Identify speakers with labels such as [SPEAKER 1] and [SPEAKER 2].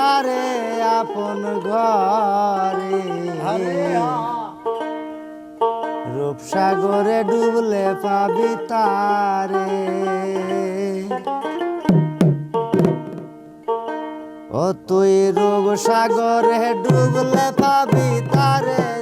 [SPEAKER 1] তারে আপন ঘরে। রূপসাগরে ডুবলে পাবি তারে। ও তুই রূপসাগরে ডুবলে পাবি তারে।